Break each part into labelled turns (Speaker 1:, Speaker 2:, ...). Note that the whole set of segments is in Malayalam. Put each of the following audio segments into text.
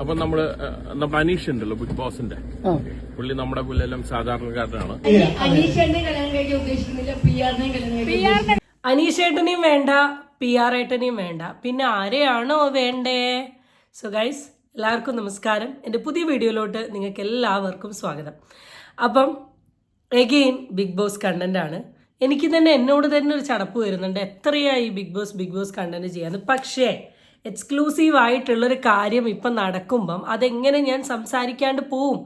Speaker 1: അപ്പൊ നമ്മൾ അനീഷ് ഉണ്ടല്ലോ ബിഗ് ബോസിന്റെ. പുള്ളി നമ്മുടെ പുല്ലെല്ലാം സാധാരണക്കാരനാണ്.
Speaker 2: അനീഷേട്ടനെയും വേണ്ട പി ആർ ഏട്ടനെയും വേണ്ട. പിന്നെ ആരെയാണോ വേണ്ടേ? സോ ഗൈസ് എല്ലാവർക്കും നമസ്കാരം. എന്റെ പുതിയ വീഡിയോയിലോട്ട് നിങ്ങൾക്ക് എല്ലാവർക്കും സ്വാഗതം. അപ്പം എഗെയിൻ ബിഗ് ബോസ് കണ്ടന്റ് ആണ്. എനിക്ക് തന്നെ എന്നോട് തന്നെ ഒരു ചടപ്പ് വരുന്നുണ്ട്. എത്രയായി big boss big boss content ചെയ്യാന്ന്. പക്ഷേ എക്സ്ക്ലൂസീവ് ആയിട്ടുള്ളൊരു കാര്യം ഇപ്പം നടക്കുമ്പം അതെങ്ങനെ ഞാൻ സംസാരിക്കാണ്ട് പോവും?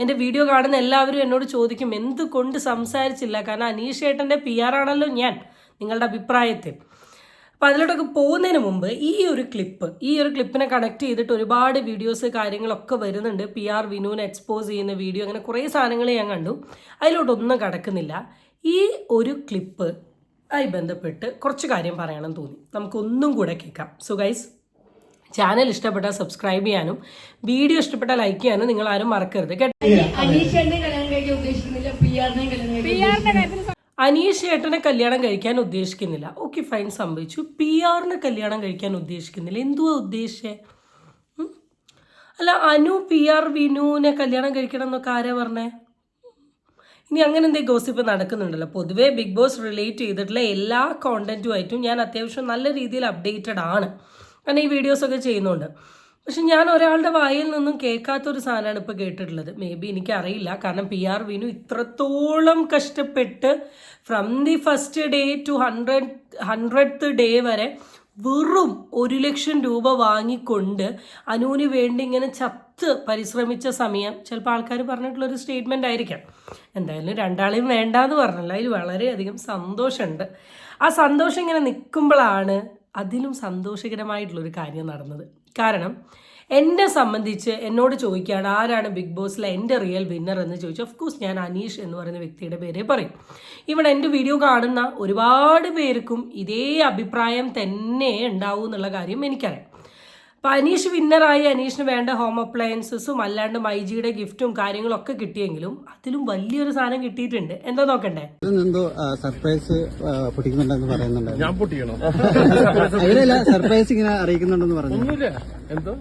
Speaker 2: എന്റെ വീഡിയോ കാണുന്ന എല്ലാവരും എന്നോട് ചോദിക്കും എന്തുകൊണ്ട് സംസാരിച്ചില്ല? കാരണം അനീഷ് ഏട്ടന്റെ പി ആർ ആണല്ലോ ഞാൻ നിങ്ങളുടെ അഭിപ്രായത്തിൽ. അപ്പോൾ അതിലോട്ടൊക്കെ പോകുന്നതിന് മുമ്പ് ഈ ഒരു ക്ലിപ്പ് ഈ ഒരു ക്ലിപ്പിനെ കണക്ട് ചെയ്തിട്ട് ഒരുപാട് വീഡിയോസ് കാര്യങ്ങളൊക്കെ വരുന്നുണ്ട്. പി ആർ വിനുവിനെ എക്സ്പോസ് ചെയ്യുന്ന വീഡിയോ അങ്ങനെ കുറേ സാധനങ്ങൾ ഞാൻ കണ്ടു. അതിലോട്ടൊന്നും കടക്കുന്നില്ല. ഈ ഒരു ക്ലിപ്പ് ആയി ബന്ധപ്പെട്ട് കുറച്ച് കാര്യം പറയണം തോന്നി. നമുക്കൊന്നും കൂടെ കേൾക്കാം. സോ ഗൈസ് ചാനൽ ഇഷ്ടപ്പെട്ടാൽ സബ്സ്ക്രൈബ് ചെയ്യാനും വീഡിയോ ഇഷ്ടപ്പെട്ടാൽ ലൈക്ക് ചെയ്യാനും നിങ്ങൾ ആരും മറക്കരുത്. കേട്ടോ?
Speaker 3: അനീഷേട്ടനെ കല്യാണം കഴിക്കാൻ ഉദ്ദേശിക്കുന്നില്ല പി ആറിനെയും കല്യാണം
Speaker 2: അനീഷ് ചേട്ടനെ കല്യാണം കഴിക്കാൻ ഉദ്ദേശിക്കുന്നില്ല. ഓക്കെ ഫൈൻ സംഭവിച്ചു. പി ആറിനെ കല്യാണം കഴിക്കാൻ ഉദ്ദേശിക്കുന്നില്ല. എന്തുവാ ഉദ്ദേശിച്ചേ അല്ല അനു പി ആർ വിനുവിനെ കല്യാണം കഴിക്കണം എന്നൊക്കെ ആരാ പറഞ്ഞേ? ഇനി അങ്ങനെ എന്തെങ്കിലും ഗോസിപ്പ് നടക്കുന്നുണ്ടല്ലോ. പൊതുവേ ബിഗ് ബോസ് റിലേറ്റ് ചെയ്തിട്ടുള്ള എല്ലാ കോണ്ടന്റുമായിട്ടും ഞാൻ അത്യാവശ്യം നല്ല രീതിയിൽ അപ്ഡേറ്റഡ് ആണ്. കാരണം ഈ വീഡിയോസൊക്കെ ചെയ്യുന്നുണ്ട്. പക്ഷെ ഞാൻ ഒരാളുടെ വായിൽ നിന്നും കേൾക്കാത്തൊരു സാധനമാണ് ഇപ്പോൾ കേട്ടിട്ടുള്ളത്. മേ ബി എനിക്കറിയില്ല. കാരണം പി ആർ വിനു ഇത്രത്തോളം കഷ്ടപ്പെട്ട് from the first day to hundred hundred day വരെ വെറും ഒരു ലക്ഷം രൂപ വാങ്ങിക്കൊണ്ട് അനുവിന് വേണ്ടി ഇങ്ങനെ ചത്ത് പരിശ്രമിച്ച സമയം ചിലപ്പോൾ ആൾക്കാർ പറഞ്ഞിട്ടുള്ളൊരു സ്റ്റേറ്റ്മെന്റ് ആയിരിക്കാം. എന്തായാലും രണ്ടാളെയും വേണ്ടാന്ന് പറഞ്ഞല്ലോ. അതിൽ വളരെയധികം സന്തോഷമുണ്ട്. ആ സന്തോഷം ഇങ്ങനെ നിൽക്കുമ്പോഴാണ് അതിലും സന്തോഷകരമായിട്ടുള്ളൊരു കാര്യം നടന്നത്. കാരണം എന്നെ സംബന്ധിച്ച് എന്നോട് ചോദിക്കുകയാണ് ആരാണ് ബിഗ് ബോസിലെ എന്റെ റിയൽ വിന്നർ? എന്ന് ചോദിച്ചു ഓഫ് കോഴ്സ് ഞാൻ അനീഷ് എന്ന് പറയുന്ന വ്യക്തിയുടെ പേരെ പറയും. ഇവിടെ എന്റെ വീഡിയോ കാണുന്ന ഒരുപാട് പേർക്കും ഇതേ അഭിപ്രായം തന്നെ ഉണ്ടാവും എന്നുള്ള കാര്യം എനിക്കറിയാം. അപ്പം അനീഷ് വിന്നറായി അനീഷിന് വേണ്ട ഹോം അപ്ലയൻസസും അല്ലാണ്ട് മൈജിയുടെ ഗിഫ്റ്റും കാര്യങ്ങളൊക്കെ കിട്ടിയെങ്കിലും അതിലും വലിയൊരു സാധനം കിട്ടിയിട്ടുണ്ട്. എന്താ നോക്കണ്ടേ?
Speaker 4: എന്തോ സർപ്രൈസ് പൊട്ടിക്കുന്നുണ്ടെന്ന് പറയുന്നുണ്ട്
Speaker 1: ഞാൻ പൊട്ടിക്കണോ?
Speaker 4: അതിലല്ല സർപ്രൈസ് ഇങ്ങനെ അറിയിക്കുന്നുണ്ടെന്ന് പറഞ്ഞു
Speaker 1: എന്തോ?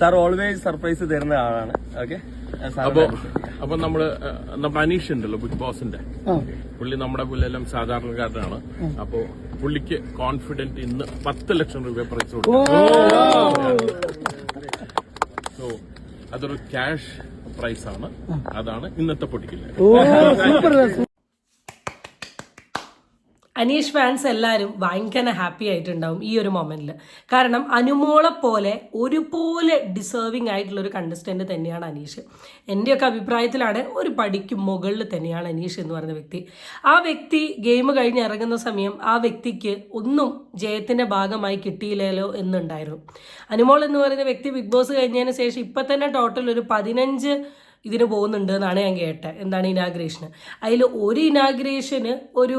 Speaker 5: സാർ ഓൾവേസ് സർപ്രൈസ് തരുന്ന ആളാണ്. ഓക്കെ
Speaker 1: അപ്പൊ അപ്പൊ നമ്മൾ നമ്മുടെ അനീഷ് ഉണ്ടല്ലോ ബിഗ് ബോസിന്റെ. പുള്ളി നമ്മുടെ പുല്ലെല്ലാം സാധാരണക്കാരനാണ്. അപ്പൊ പുള്ളിക്ക് കോൺഫിഡന്റ് ഇന്ന് പത്ത് ലക്ഷം രൂപ പ്രൈസ് സോ അതൊരു ക്യാഷ് പ്രൈസ് ആണ്. അതാണ് ഇന്നത്തെ പൊട്ടിക്കൽ.
Speaker 2: അനീഷ് ഫാൻസ് എല്ലാവരും ഭയങ്കര ഹാപ്പി ആയിട്ടുണ്ടാവും ഈ ഒരു മൊമെന്റിൽ കാരണം അനുമോളെ പോലെ ഒരുപോലെ ഡിസേർവിംഗ് ആയിട്ടുള്ള ഒരു കണ്ടസ്റ്റന്റ് തന്നെയാണ് അനീഷ്. എന്റെയൊക്കെ അഭിപ്രായത്തിലാണ് ഒരു പടിക്ക് മുകളിൽ തന്നെയാണ് അനീഷ് എന്ന് പറയുന്ന വ്യക്തി. ആ വ്യക്തി ഗെയിം കഴിഞ്ഞ് ഇറങ്ങുന്ന സമയം ആ വ്യക്തിക്ക് ഒന്നും ജയത്തിന്റെ ഭാഗമായി കിട്ടിയില്ലല്ലോ എന്നുണ്ടായിരുന്നു. അനുമോൾ എന്ന് പറയുന്ന വ്യക്തി ബിഗ് ബോസ് കഴിഞ്ഞതിന് ശേഷം ഇപ്പം തന്നെ ടോട്ടൽ ഒരു പതിനഞ്ച് ഇതിന് പോകുന്നുണ്ട് എന്നാണ് ഞാൻ കേട്ടത്. എന്താണ് ഇനാഗ്രേഷന് അതിൽ ഒരു ഇനാഗ്രേഷന് ഒരു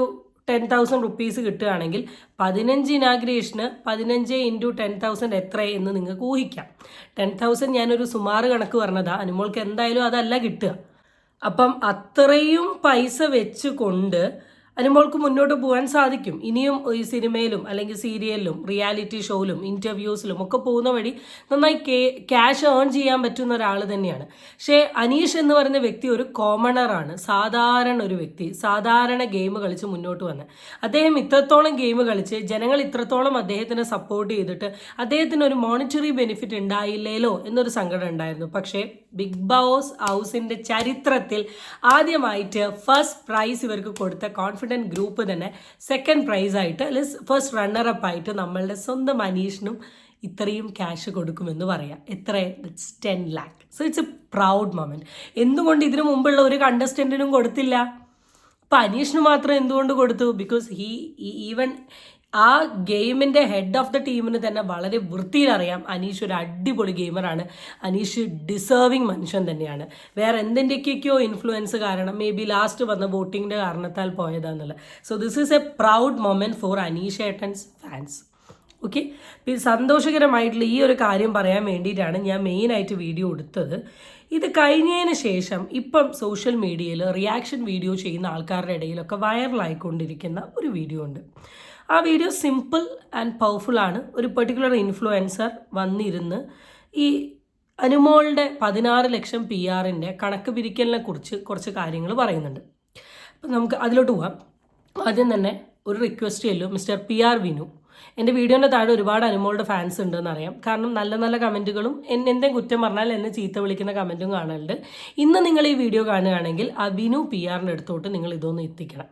Speaker 2: ടെൻ തൗസൻഡ് റുപ്പീസ് കിട്ടുകയാണെങ്കിൽ പതിനഞ്ച് ഇനാഗ്രേഷന് പതിനഞ്ച് ഇന്റു ടെൻ തൗസൻഡ് എത്ര എന്ന് നിങ്ങൾക്ക് ഊഹിക്കാം. ടെൻ തൗസൻഡ് ഞാനൊരു സുമാറ് കണക്ക് പറഞ്ഞതാ. അനുമോൾക്ക് എന്തായാലും അതല്ല കിട്ടുക. അപ്പം അത്രയും പൈസ വെച്ചുകൊണ്ട് അനുമോൾക്ക് മുന്നോട്ട് പോകാൻ സാധിക്കും. ഇനിയും ഈ സിനിമയിലും അല്ലെങ്കിൽ സീരിയലിലും റിയാലിറ്റി ഷോയിലും ഇന്റർവ്യൂസിലും ഒക്കെ പോകുന്ന വഴി നന്നായി ക്യാഷ് ഏൺ ചെയ്യാൻ പറ്റുന്ന ഒരാൾ തന്നെയാണ്. പക്ഷേ അനീഷ് എന്ന് പറയുന്ന വ്യക്തി ഒരു കോമണറാണ്. സാധാരണ ഒരു വ്യക്തി സാധാരണ ഗെയിം കളിച്ച് മുന്നോട്ട് വന്ന്. അദ്ദേഹം ഇത്രത്തോളം ഗെയിം കളിച്ച് ജനങ്ങൾ ഇത്രത്തോളം അദ്ദേഹത്തിനെ സപ്പോർട്ട് ചെയ്തിട്ട് അദ്ദേഹത്തിന് ഒരു മോണിറ്ററി ബെനിഫിറ്റ് ഉണ്ടായില്ലേലോ എന്നൊരു സങ്കടം ഉണ്ടായിരുന്നു. പക്ഷേ ബിഗ് ബോസ് ഹൗസിന്റെ ചരിത്രത്തിൽ ആദ്യമായിട്ട് ഫസ്റ്റ് പ്രൈസ് ഇവർക്ക് കൊടുത്ത കോൺഫിഡന്റ് ഗ്രൂപ്പ് തന്നെ സെക്കൻഡ് പ്രൈസ് ആയിട്ട് അല്ലെങ്കിൽ ഫസ്റ്റ് റണ്ണറപ്പ് ആയിട്ട് നമ്മളുടെ സ്വന്തം അനീഷിനും ഇത്രയും ക്യാഷ് കൊടുക്കുമെന്ന് പറയാം. എത്ര? It's ten lakh so it's a proud moment എന്തുകൊണ്ട് ഇതിനു മുമ്പുള്ള ഒരു കണ്ടസ്റ്റന്റിനും കൊടുത്തില്ല? അപ്പോൾ അനീഷിന് മാത്രം എന്തുകൊണ്ട് കൊടുത്തു? ബിക്കോസ് ഹീ ഈവൻ ആ ഗെയിമിന്റെ ഹെഡ് ഓഫ് ദ ടീമിന് തന്നെ വളരെ വൃത്തിയിൽ അറിയാം അനീഷ് ഒരു അടിപൊളി ഗെയിമറാണ്. അനീഷ് ഡിസേർവിങ് മനുഷ്യൻ തന്നെയാണ്. വേറെ എന്തിന്റെയൊക്കെയോ ഇൻഫ്ലുവൻസ് കാരണം മേ ബി ലാസ്റ്റ് വന്ന വോട്ടിങ്ങിന്റെ കാരണത്താൽ പോയതാന്നുള്ളത്. So this is a proud moment for Aneesh Ettan's fans okay സന്തോഷകരമായിട്ടുള്ള ഈ ഒരു കാര്യം പറയാൻ വേണ്ടിയിട്ടാണ് ഞാൻ മെയിനായിട്ട് വീഡിയോ എടുത്തത്. ഇത് കഴിഞ്ഞതിന് ശേഷം ഇപ്പം സോഷ്യൽ മീഡിയയിൽ റിയാക്ഷൻ വീഡിയോ ചെയ്യുന്ന ആൾക്കാരുടെ ഇടയിലൊക്കെ വൈറലായിക്കൊണ്ടിരിക്കുന്ന ഒരു വീഡിയോ ഉണ്ട്. ആ വീഡിയോ സിമ്പിൾ ആൻഡ് പവർഫുൾ ആണ്. ഒരു പെർട്ടിക്കുലർ ഇൻഫ്ലുവൻസർ വന്നിരുന്ന് ഈ അനുമോളുടെ പതിനാറ് ലക്ഷം പി ആറിന്റെ കണക്ക് പിരിക്കലിനെ കുറിച്ച് കുറച്ച് കാര്യങ്ങൾ പറയുന്നുണ്ട്. അപ്പം നമുക്ക് അതിലോട്ട് പോവാം. ആദ്യം തന്നെ ഒരു റിക്വസ്റ്റ് ചെയ്യല്ലോ മിസ്റ്റർ പി ആർ വിനു. എന്റെ വീഡിയോന്റെ താഴെ ഒരുപാട് അനുമോളുടെ ഫാൻസ് ഉണ്ടെന്ന് അറിയാം. കാരണം നല്ല നല്ല കമന്റുകളും എന്നെ എന്തെങ്കിലും കുറ്റം പറഞ്ഞാൽ എന്നെ ചീത്ത വിളിക്കുന്ന കമന്റും കാണലുണ്ട്. ഇന്ന് നിങ്ങൾ ഈ വീഡിയോ കാണുകയാണെങ്കിൽ ആ വിനു പി ആറിന്റെ അടുത്തോട്ട് നിങ്ങൾ ഇതൊന്ന് എത്തിക്കണം.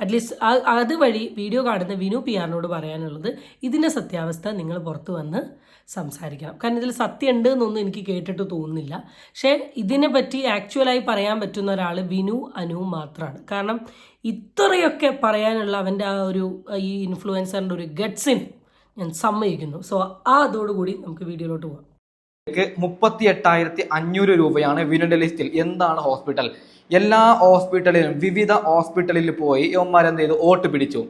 Speaker 2: അറ്റ്ലീസ്റ്റ് അതുവഴി വീഡിയോ കാണുന്ന വിനു പി ആറിനോട് പറയാനുള്ളത് ഇതിന്റെ സത്യാവസ്ഥ നിങ്ങൾ പുറത്ത് വന്ന് സംസാരിക്കണം. കാരണം ഇതിൽ സത്യം ഉണ്ട് എന്നൊന്നും എനിക്ക് കേട്ടിട്ട് തോന്നുന്നില്ല. പക്ഷേ ഇതിനെ പറ്റി ആക്ച്വലായി പറയാൻ പറ്റുന്ന ഒരാൾ വിനു അനു മാത്രമാണ് കാരണം ഇത്രയൊക്കെ പറയാനുള്ള അവന്റെ ആ ഒരു ഈ ഇൻഫ്ലുവൻസറിന്റെ ഒരു ഗട്ട്സിൻ ഞാൻ സമ്മതിക്കുന്നു. സോ ആ അതോടുകൂടി നമുക്ക് വീഡിയോയിലോട്ട് പോകാം
Speaker 6: മുപ്പത്തി എട്ടായിരത്തി അഞ്ഞൂറ് രൂപയാണ് വിനുന്റെ ലിസ്റ്റിൽ. എന്താണ് ഹോസ്പിറ്റൽ? എല്ലാ ഹോസ്പിറ്റലിലും വിവിധ ഹോസ്പിറ്റലിൽ പോയി ഇവന്മാർ എന്ത് ചെയ്തു? വോട്ട് പിടിച്ചു.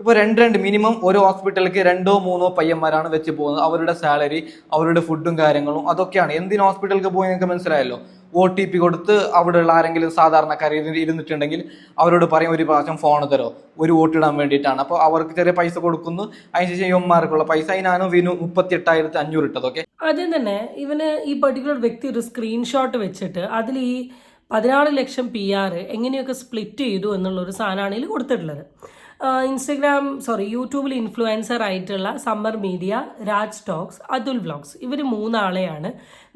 Speaker 6: ഇപ്പോൾ രണ്ട് രണ്ട് മിനിമം ഒരു ഹോസ്പിറ്റലിലേക്ക് രണ്ടോ മൂന്നോ പയ്യന്മാരാണ് വെച്ച് പോകുന്നത്. അവരുടെ സാലറി അവരുടെ ഫുഡും കാര്യങ്ങളും അതൊക്കെയാണ്. എന്തിന് ഹോസ്പിറ്റലിലേക്ക് പോയി നിങ്ങൾക്ക് മനസ്സിലായല്ലോ? ഒ ടി പി കൊടുത്ത് അവിടെയുള്ള ആരെങ്കിലും സാധാരണക്കാർ ഇരുന്ന് ഇരുന്നിട്ടുണ്ടെങ്കിൽ അവരോട് പറയും ഒരു പ്രാവശ്യം ഫോൺ തരോ? ഒരു വോട്ട് ഇടാൻ വേണ്ടിയിട്ടാണ്. അപ്പോൾ അവർക്ക് ചെറിയ പൈസ കൊടുക്കുന്നു. അതിനുശേഷം യുവന്മാർക്കുള്ള പൈസ. അതിനാണ് വിനു മുപ്പത്തി എട്ടായിരത്തി അഞ്ഞൂറ് ഇട്ടത് ഓക്കെ?
Speaker 2: ആദ്യം തന്നെ ഇവന് ഈ പർട്ടിക്കുലർ വ്യക്തി ഒരു സ്ക്രീൻഷോട്ട് വെച്ചിട്ട് അതിൽ ഈ പതിനാറ് ലക്ഷം പി ആർ എങ്ങനെയൊക്കെ സ്പ്ലിറ്റ് ചെയ്തു എന്നുള്ളൊരു സാധനമാണ് ഇതിൽ കൊടുത്തിട്ടുള്ളത്. ഇൻസ്റ്റഗ്രാം സോറി യൂട്യൂബിൽ ഇൻഫ്ലുവൻസർ ആയിട്ടുള്ള summer media Raj talks Atul vlogs ഇവർ മൂന്നാളെയാണ്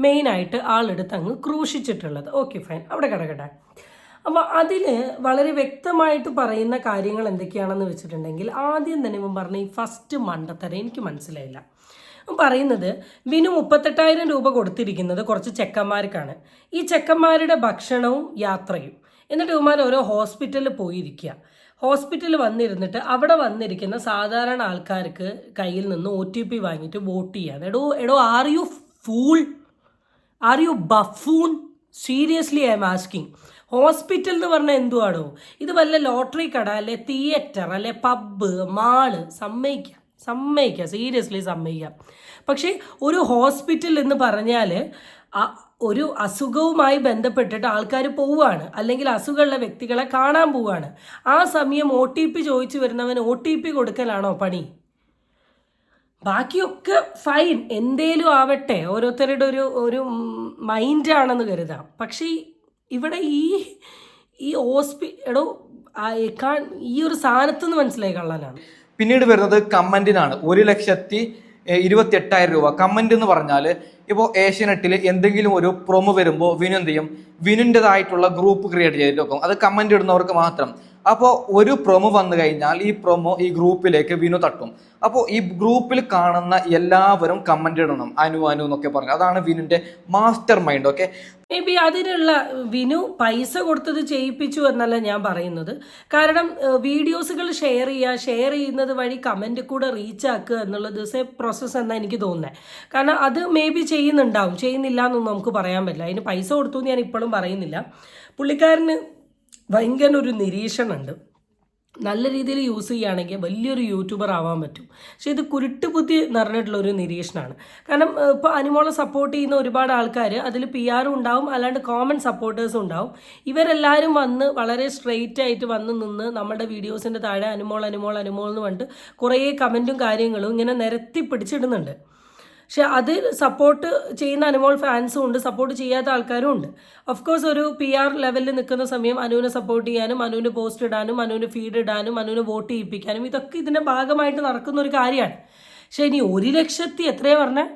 Speaker 2: മെയിനായിട്ട് ആളെടുത്ത് അങ്ങ് ക്രൂശിച്ചിട്ടുള്ളത്. ഓക്കെ ഫൈൻ അവിടെ കിടക്കട്ടെ. അപ്പോൾ അതിൽ വളരെ വ്യക്തമായിട്ട് പറയുന്ന കാര്യങ്ങൾ എന്തൊക്കെയാണെന്ന് വെച്ചിട്ടുണ്ടെങ്കിൽ ആദ്യം തന്നെ ഇവൻ പറഞ്ഞ ഈ ഫസ്റ്റ് മണ്ടത്തരം എനിക്ക് മനസ്സിലായില്ല. പറയുന്നത് വിനു മുപ്പത്തെട്ടായിരം രൂപ കൊടുത്തിരിക്കുന്നത് കുറച്ച് ചെക്കന്മാർക്കാണ്. ഈ ചെക്കന്മാരുടെ ഭക്ഷണവും യാത്രയും. എന്നിട്ട് ഇവന്മാർ ഓരോ ഹോസ്പിറ്റലിൽ പോയിരിക്കുക ഹോസ്പിറ്റലിൽ വന്നിരുന്നിട്ട് അവിടെ വന്നിരിക്കുന്ന സാധാരണ ആൾക്കാർക്ക് കയ്യിൽ നിന്ന് ഒ ടി പി വാങ്ങിയിട്ട് വോട്ട് ചെയ്യാൻ എടോ എടോ are you fool are you buffoon seriously I'm asking hospital എന്ന് പറഞ്ഞാൽ എന്തുവാണോ ഇത് വല്ല ലോട്ടറി കട അല്ലെ? തിയേറ്റർ അല്ലെ? Pub mall. സമ്മതിക്കാം. സമ്മതിക്കാം. സീരിയസ്ലി സമ്മതിക്കാം. പക്ഷേ ഒരു ഹോസ്പിറ്റൽ എന്ന് പറഞ്ഞാൽ ഒരു അസുഖവുമായി ബന്ധപ്പെട്ടിട്ട് ആൾക്കാർ പോവുകയാണ് അല്ലെങ്കിൽ അസുഖമുള്ള വ്യക്തികളെ കാണാൻ പോവുകയാണ് ആ സമയം ഒ ടി പി ചോദിച്ചു വരുന്നവൻ ഒ ടി പി കൊടുക്കലാണോ പണി? ബാക്കിയൊക്കെ ഫൈൻ. എന്തേലും ആവട്ടെ. ഓരോരുത്തരുടെ ഒരു ഒരു മൈൻഡാണെന്ന് കരുതാം. പക്ഷേ ഇവിടെ ഈ ഈ ഹോസ്പി എടോ ഈ ഒരു സാധനത്തുനിന്ന് മനസ്സിലായി കള്ളനാണ്.
Speaker 6: പിന്നീട് വരുന്നത് കമന്റിനാണ്. ഒരു ലക്ഷത്തി ഇരുപത്തി എട്ടായിരം രൂപ. കമന്റ് എന്ന് പറഞ്ഞാൽ ഇപ്പോൾ ഏഷ്യനെറ്റിൽ എന്തെങ്കിലും ഒരു പ്രൊമോ വരുമ്പോൾ വിനു എന്ത് ചെയ്യും? വിനുന്റെതായിട്ടുള്ള ഗ്രൂപ്പ് ക്രിയേറ്റ് ചെയ്തിട്ട് വെക്കും അത് കമന്റ് ഇടുന്നവർക്ക് മാത്രം. അപ്പോൾ ഒരു പ്രൊമോ വന്നു കഴിഞ്ഞാൽ ഈ പ്രൊമോ ഈ ഗ്രൂപ്പിലേക്ക് വിനു തട്ടും. അപ്പോൾ ഈ ഗ്രൂപ്പിൽ കാണുന്ന എല്ലാവരും കമന്റ് ഇടണം. അനു അനു എന്നൊക്കെ പറഞ്ഞു. അതാണ് വിനുന്റെ master mind okay
Speaker 2: maybe അതിനുള്ള വിനു പൈസ കൊടുത്തത് ചെയ്യിപ്പിച്ചു എന്നല്ല ഞാൻ പറയുന്നത്. കാരണം വീഡിയോസുകൾ ഷെയർ ചെയ്യുക ഷെയർ ചെയ്യുന്നത് വഴി കമന്റ് കൂടെ റീച്ച് ആക്കുക എന്നുള്ളത് ഇസ് എ പ്രോസസ്സ് എന്നാണ് എനിക്ക് തോന്നുന്നത് കാരണം അത് മേ ബി ചെയ്യുന്നുണ്ടാവും. ചെയ്യുന്നില്ല എന്നൊന്നും നമുക്ക് പറയാൻ പറ്റില്ല. അതിന് പൈസ കൊടുത്തു എന്ന് ഞാൻ ഇപ്പോഴും പറയുന്നില്ല. പുള്ളിക്കാരന് ഭയങ്കര ഒരു നിരീക്ഷണമുണ്ട് നല്ല രീതിയിൽ യൂസ് ചെയ്യുകയാണെങ്കിൽ വലിയൊരു യൂട്യൂബർ ആവാൻ പറ്റും. പക്ഷേ ഇത് കുരുട്ട് ബുദ്ധി നിറഞ്ഞിട്ടുള്ള ഒരു നിരീക്ഷണമാണ് കാരണം ഇപ്പോൾ അനിമോളെ സപ്പോർട്ട് ചെയ്യുന്ന ഒരുപാട് ആൾക്കാർ അതിൽ പി ആറും ഉണ്ടാവും അല്ലാണ്ട് കോമൺ സപ്പോർട്ടേഴ്സും ഉണ്ടാവും. ഇവരെല്ലാവരും വന്ന് വളരെ സ്ട്രെയിറ്റ് ആയിട്ട് വന്ന് നിന്ന് നമ്മുടെ വീഡിയോസിന്റെ താഴെ അനുമോൾ അനുമോൾ അനുമോൾ എന്ന് പറഞ്ഞിട്ട് കുറേ കമന്റും കാര്യങ്ങളും ഇങ്ങനെ നിരത്തി പിടിച്ചിടുന്നുണ്ട്. പക്ഷെ അത് സപ്പോർട്ട് ചെയ്യുന്ന അനുമോൾ ഫാൻസും ഉണ്ട് സപ്പോർട്ട് ചെയ്യാത്ത ആൾക്കാരും ഉണ്ട്. ഓഫ് കോഴ്സ് ഒരു പി ആർ ലെവലിൽ നിൽക്കുന്ന സമയം അനുവിനെ സപ്പോർട്ട് ചെയ്യാനും അനുവിന് പോസ്റ്റ് ഇടാനും അനുവിന് ഫീഡ് ഇടാനും അനുവിന് വോട്ട് ചെയ്യിപ്പിക്കാനും ഇതൊക്കെ ഇതിന്റെ ഭാഗമായിട്ട് നടക്കുന്ന ഒരു കാര്യമാണ്. പക്ഷെ ഇനി ഒരു ലക്ഷത്തി എത്രയാണ് പറഞ്ഞത്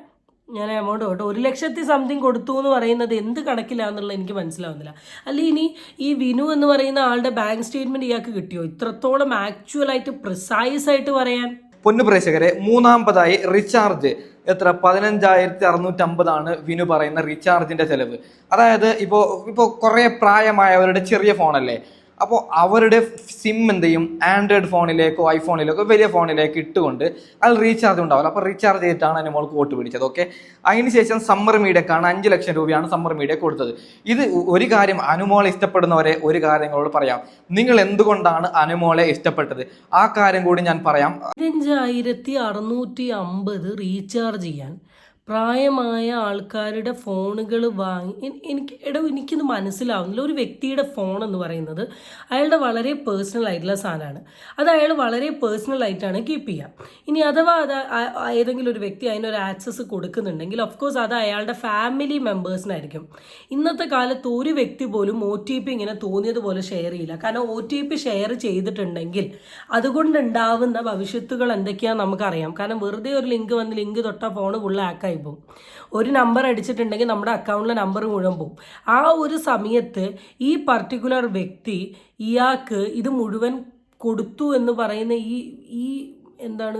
Speaker 2: ഞാൻ എമൗണ്ട് കേട്ടോ. ഒരു ലക്ഷത്തി സംതിങ് കൊടുത്തു എന്ന് പറയുന്നത് എന്ത് കണക്കിലാണെന്നുള്ളത് എനിക്ക് മനസ്സിലാവുന്നില്ല. അല്ലെ ഇനി ഈ വിനു എന്ന് പറയുന്ന ആളുടെ ബാങ്ക് സ്റ്റേറ്റ്മെന്റ് ഇയാൾക്ക് കിട്ടിയോ? ഇത്രത്തോളം ആക്ച്വലായിട്ട് പ്രിസൈസ് ആയിട്ട് പറയാൻ.
Speaker 6: പൊന്നു പ്രേക്ഷകരെ മൂന്നാമതായി റീചാർജ്. എത്ര? പതിനഞ്ചായിരത്തി അറുന്നൂറ്റി അമ്പതാണ് വിനു പറയുന്ന റീചാർജിന്റെ ചെലവ്. അതായത് ഇപ്പോൾ ഇപ്പോൾ കുറേ പ്രായമായവരുടെ ചെറിയ ഫോണല്ലേ? അപ്പോൾ അവരുടെ സിം എന്ത് ചെയ്യും ആൻഡ്രോയിഡ് ഫോണിലേക്കോ ഐഫോണിലേക്കോ വലിയ ഫോണിലേക്ക് ഇട്ടുകൊണ്ട് അതിൽ റീചാർജ് ഉണ്ടാവില്ല. അപ്പോൾ റീചാർജ് ചെയ്തിട്ടാണ് അനുമോൾക്ക് വോട്ട് പിടിച്ചത് ഓക്കെ അതിനുശേഷം സമ്മർ മീഡിയക്കാണ് അഞ്ച് ലക്ഷം രൂപയാണ് സമ്മർ മീഡിയ കൊടുത്തത്. ഇത് ഒരു കാര്യം അനുമോളെ ഇഷ്ടപ്പെടുന്നവരെ ഒരു കാര്യം നിങ്ങളോട് പറയാം. നിങ്ങൾ എന്തുകൊണ്ടാണ് അനുമോളെ ഇഷ്ടപ്പെട്ടത്? ആ കാര്യം കൂടി ഞാൻ പറയാം.
Speaker 2: പതിനഞ്ചായിരത്തി അറുന്നൂറ്റി അമ്പത് റീചാർജ് ചെയ്യാൻ പ്രായമായ ആൾക്കാരുടെ ഫോണുകൾ വാങ്ങി എനിക്ക് എടോ എനിക്കിത് മനസ്സിലാവുന്നില്ല. ഒരു വ്യക്തിയുടെ ഫോൺ എന്ന് പറയുന്നത് അയാളുടെ വളരെ പേഴ്സണൽ ആയിട്ടുള്ള സാധനമാണ്. അത് അയാൾ വളരെ പേഴ്സണൽ ആയിട്ടാണ് കീപ്പ് ചെയ്യുക ഇനി അഥവാ അത് ഏതെങ്കിലും ഒരു വ്യക്തി അതിനൊരു ആക്സസ് കൊടുക്കുന്നുണ്ടെങ്കിൽ ഓഫ് കോഴ്സ് അത് അയാളുടെ ഫാമിലി മെമ്പേഴ്സിനായിരിക്കും ഇന്നത്തെ കാലത്ത് ഒരു വ്യക്തി പോലും ഒ ടി പി ഇങ്ങനെ തോന്നിയതുപോലെ ഷെയർ ചെയ്യില്ല. കാരണം ഒ ടി പി ഷെയർ ചെയ്തിട്ടുണ്ടെങ്കിൽ അതുകൊണ്ടുണ്ടാവുന്ന ഭവിഷ്യത്തുകൾ എന്തൊക്കെയാണെന്ന് നമുക്കറിയാം. കാരണം വെറുതെ ഒരു ലിങ്ക് വന്ന് ലിങ്ക് തൊട്ട ഫോൺ ഫുള്ള് ഹാക്കായി പോകും. ഒരു നമ്പർ അടിച്ചിട്ടുണ്ടെങ്കിൽ നമ്മുടെ അക്കൗണ്ടിലെ നമ്പർ മുഴുവൻ പോകും. ആ ഒരു സമയത്ത് ഈ പർട്ടിക്കുലർ വ്യക്തി ഇയാൾക്ക് ഇത് മുഴുവൻ കൊടുത്തു എന്ന് പറയുന്ന ഈ ഈ എന്താണ്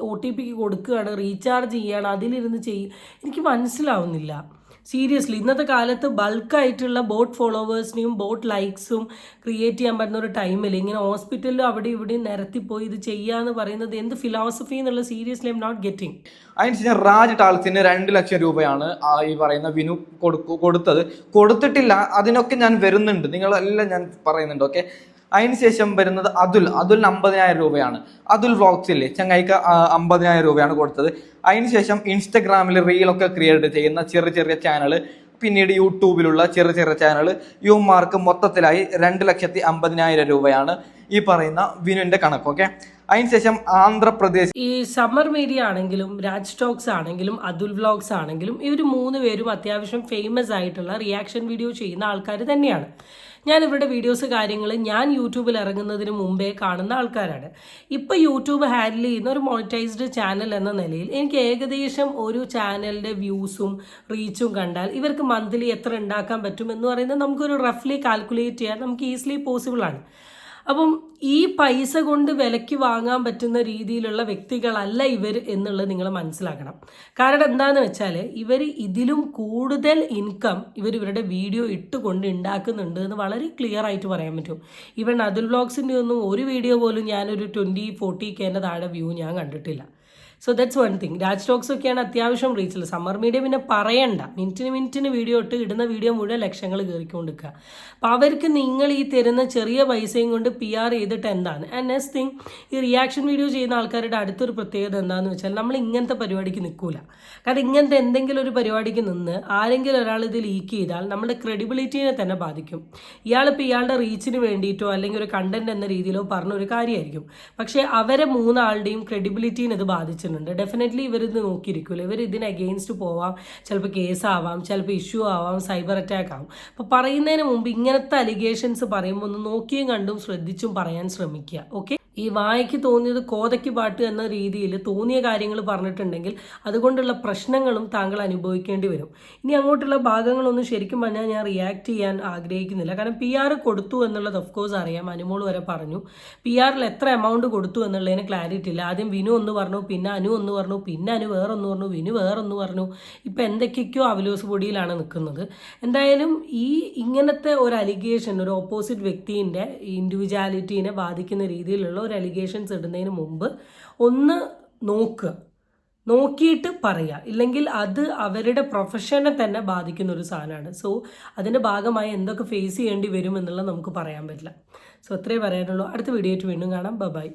Speaker 2: ഒ ടി പിക്ക് കൊടുക്കുകയാണ് റീചാർജ് ചെയ്യുകയാണ് അതിലിരുന്ന് ചെയ്യും. എനിക്ക് മനസ്സിലാവുന്നില്ല. സീരിയസ്ലി ഇന്നത്തെ കാലത്ത് ബൾക്കായിട്ടുള്ള ബോട്ട് ഫോളോവേഴ്സിനെയും ബോട്ട് ലൈക്സും ക്രിയേറ്റ് ചെയ്യാൻ പറ്റുന്ന ഒരു ടൈമിൽ ഇങ്ങനെ ഹോസ്പിറ്റലിലും അവിടെ ഇവിടെയും നിരത്തിപ്പോയി ഇത് ചെയ്യാന്ന് പറയുന്നത് എന്ത് ഫിലോസഫി എന്നുള്ള സീരിയസ്ലി എം നോട്ട് ഗെറ്റിംഗ്
Speaker 6: അതിനുശേഷം രാജ് ടാൽസിന് രണ്ട് ലക്ഷം രൂപയാണ് ഈ പറയുന്ന വിനു കൊടുക്കു കൊടുത്തത്. കൊടുത്തിട്ടില്ല അതിനൊക്കെ ഞാൻ വരുന്നുണ്ട്. നിങ്ങളെല്ലാം ഞാൻ പറയുന്നുണ്ട് ഓക്കെ അതിനുശേഷം വരുന്നത് അതുൽ. അതുൽ അമ്പതിനായിരം രൂപയാണ്. അതുൽ വ്ളോഗ്സ് ഇല്ലേ? ചങ്ങായിക്ക് അമ്പതിനായിരം രൂപയാണ് കൊടുത്തത്. അതിനുശേഷം ഇൻസ്റ്റഗ്രാമിൽ റീലൊക്കെ ക്രിയേറ്റ് ചെയ്യുന്ന ചെറിയ ചെറിയ ചാനൽ പിന്നീട് യൂട്യൂബിലുള്ള ചെറിയ ചെറിയ ചാനൽ യുമാർക്ക് മൊത്തത്തിലായി രണ്ട് ലക്ഷത്തി അമ്പതിനായിരം രൂപയാണ് ഈ പറയുന്ന വിനുവിന്റെ കണക്ക് ഓക്കെ അതിനുശേഷം ആന്ധ്രാപ്രദേശ്
Speaker 2: ഈ സമ്മർ മീഡിയ ആണെങ്കിലും രാജ് ടോക്സ് ആണെങ്കിലും അതുൽ വ്ളോഗ്സ് ആണെങ്കിലും ഇവർ മൂന്ന് പേരും അത്യാവശ്യം ഫേമസ് ആയിട്ടുള്ള റിയാക്ഷൻ വീഡിയോ ചെയ്യുന്ന ആൾക്കാർ തന്നെയാണ്. ഞാൻ ഇവരുടെ വീഡിയോസ് കാര്യങ്ങൾ ഞാൻ യൂട്യൂബിൽ ഇറങ്ങുന്നതിന് മുമ്പേ കാണുന്ന ആൾക്കാരാണ്. ഇപ്പോൾ യൂട്യൂബ് ഹാൻഡിൽ ചെയ്യുന്ന ഒരു മോണിറ്റൈസ്ഡ് ചാനൽ എന്ന നിലയിൽ എനിക്ക് ഏകദേശം ഒരു ചാനലിന്റെ വ്യൂസും റീച്ചും കണ്ടാൽ ഇവർക്ക് മന്ത്ലി എത്ര ഉണ്ടാക്കാൻ പറ്റും എന്ന് പറയുന്നത് നമുക്കൊരു റഫ്ലി കാൽക്കുലേറ്റ് ചെയ്യാൻ നമുക്ക് ഈസിലി പോസിബിൾ ആണ്. അപ്പം ഈ പൈസ കൊണ്ട് വിലയ്ക്ക് വാങ്ങാൻ പറ്റുന്ന രീതിയിലുള്ള വ്യക്തികളല്ല ഇവർ എന്നുള്ളത് നിങ്ങൾ മനസ്സിലാക്കണം. കാരണം എന്താണെന്ന് വെച്ചാൽ ഇവർ ഇതിലും കൂടുതൽ ഇൻകം ഇവർ ഇവരുടെ വീഡിയോ ഇട്ടുകൊണ്ട് ഉണ്ടാക്കുന്നുണ്ട് എന്ന് വളരെ ക്ലിയർ ആയിട്ട് പറയാൻ പറ്റും. ഇവൻ അതുൽ വ്ളോഗ്സിന്റെ ഒന്നും ഒരു വീഡിയോ പോലും ഞാനൊരു ട്വന്റി ഫോർട്ടി കെന്റെ താഴെ വ്യൂ ഞാൻ കണ്ടിട്ടില്ല. So that's one thing Raj talks ഒക്കെയാണ് അത്യാവശ്യം റീച്ചിൽ സമ്മർ മീഡിയ പിന്നെ പറയണ്ട. മിനിറ്റിന് മിനിറ്റിന് വീഡിയോ ഇട്ട് ഇടുന്ന വീഡിയോ മുഴുവൻ ലക്ഷങ്ങൾ കയറിക്കൊണ്ടിരിക്കുക. അപ്പോൾ അവർക്ക് നിങ്ങൾ ഈ തരുന്ന ചെറിയ പൈസയും കൊണ്ട് പി ആർ ചെയ്തിട്ട് എന്താണ്? ആൻഡ് നെക്സ്റ്റ് തിങ് ഈ റിയാക്ഷൻ വീഡിയോ ചെയ്യുന്ന ആൾക്കാരുടെ അടുത്തൊരു പ്രത്യേകത എന്താണെന്ന് വെച്ചാൽ നമ്മൾ ഇങ്ങനത്തെ പരിപാടിക്ക് നിൽക്കൂല. കാരണം ഇങ്ങനത്തെ എന്തെങ്കിലും ഒരു പരിപാടിക്ക് നിന്ന് ആരെങ്കിലും ഒരാൾ ഇത് ലീക്ക് ചെയ്താൽ നമ്മുടെ ക്രെഡിബിലിറ്റീനെ തന്നെ ബാധിക്കും. ഇയാളിപ്പോൾ ഇയാളുടെ റീച്ചിന് വേണ്ടിയിട്ടോ അല്ലെങ്കിൽ ഒരു കണ്ടന്റ് എന്ന രീതിയിലോ പറഞ്ഞ ഒരു കാര്യമായിരിക്കും. പക്ഷേ അവരെ മൂന്നാളുടെയും ക്രെഡിബിലിറ്റീനെ ഇത് ബാധിച്ചിട്ടുണ്ട് ഡെഫിനറ്റ്ലി ഇവരിത് നോക്കിയിരിക്കില്ല ഇവർ ഇതിന് അഗെയിൻസ്റ്റ് പോവാം. ചിലപ്പോൾ കേസ് ആവാം. ചിലപ്പോൾ ഇഷ്യൂ ആവാം. സൈബർ അറ്റാക്ക് ആവും. അപ്പോൾ പറയുന്നതിന് മുമ്പ് ഇങ്ങനത്തെ അലിഗേഷൻസ് പറയുമ്പോൾ ഒന്ന് നോക്കിയും കണ്ടും ശ്രദ്ധിച്ചും പറയാൻ ശ്രമിക്കുക. ഓക്കെ ഈ വായിക്ക് തോന്നിയത് കോതയ്ക്ക് പാട്ട് എന്ന രീതിയിൽ തോന്നിയ കാര്യങ്ങൾ പറഞ്ഞിട്ടുണ്ടെങ്കിൽ അതുകൊണ്ടുള്ള പ്രശ്നങ്ങളും താങ്കൾ അനുഭവിക്കേണ്ടി വരും. ഇനി അങ്ങോട്ടുള്ള ഭാഗങ്ങളൊന്നും ശരിക്കും പറഞ്ഞാൽ ഞാൻ റിയാക്ട് ചെയ്യാൻ ആഗ്രഹിക്കുന്നില്ല. കാരണം പി ആർ കൊടുത്തു എന്നുള്ളത് ഓഫ് കോഴ്സ് അറിയാം. അനുമോൾ വരെ പറഞ്ഞു. പി ആറിൽ എത്ര എമൗണ്ട് കൊടുത്തു എന്നുള്ളതിന് ക്ലാരിറ്റി ഇല്ല. ആദ്യം വിനു ഒന്ന് പറഞ്ഞു പിന്നെ അനു ഒന്ന് പറഞ്ഞു പിന്നെ അനു വേറൊന്ന് പറഞ്ഞു വിനു വേറൊന്ന് പറഞ്ഞു. ഇപ്പം എന്തൊക്കെയൊക്കെയോ അവലോസ് പൊടിയിലാണ് നിൽക്കുന്നത്. എന്തായാലും ഈ ഇങ്ങനത്തെ ഒരു അലിഗേഷൻ ഒരു ഓപ്പോസിറ്റ് വ്യക്തിന്റെ ഇൻഡിവിജ്വാലിറ്റീനെ ബാധിക്കുന്ന രീതിയിലുള്ള ഒരു അലിഗേഷൻസ് ഇടുന്നതിന് മുമ്പ് ഒന്ന് നോക്കുക നോക്കിയിട്ട് പറയുക ഇല്ലെങ്കിൽ അത് അവരുടെ പ്രൊഫഷനെ തന്നെ ബാധിക്കുന്ന ഒരു സാധനമാണ്. സോ അതിന്റെ ഭാഗമായി എന്തൊക്കെ ഫേസ് ചെയ്യേണ്ടി വരും എന്നുള്ളത് നമുക്ക് പറയാൻ പറ്റില്ല. സോ അത്രേ പറയാനുള്ളൂ. അടുത്ത വീഡിയോ ആയിട്ട് വീണ്ടും കാണാം. ബൈ